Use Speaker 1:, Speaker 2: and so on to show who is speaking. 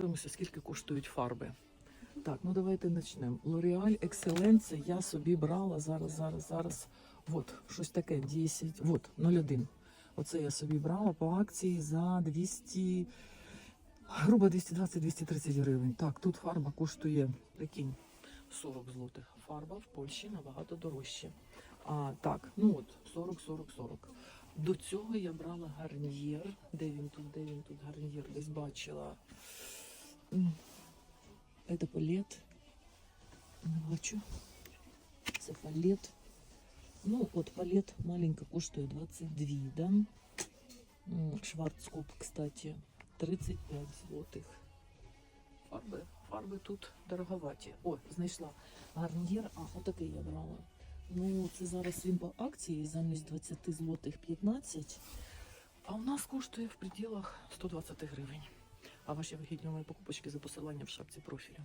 Speaker 1: Подивимося, скільки коштують фарби. Так, ну давайте почнемо. L'Oreal Excellence я собі брала зараз, зараз, зараз. От, щось таке, 10, от, 01. Оце я собі брала по акції за 200, грубо 220-230 гривень. Так, тут фарба коштує, прикинь, 40 злотих. Фарба в Польщі набагато дорожче. А, так, ну от, 40-40-40. До цього я брала гарнір. Де він тут, де він тут гарнір? Десь бачила. Це палет. Не бачу. Це палет. Ну, от палет маленька коштує 22, да? Шварцкоп, кстати, 35 злотих. Фарби, фарби тут дороговаті. О, знайшла гарнір. А, отакий я брала. Ну, це зараз він по акції замість 20 злотих 15. А у нас коштує в пределах 120 гривень. А ваші вигідні мої покупочки за посиланням в шапці профілю.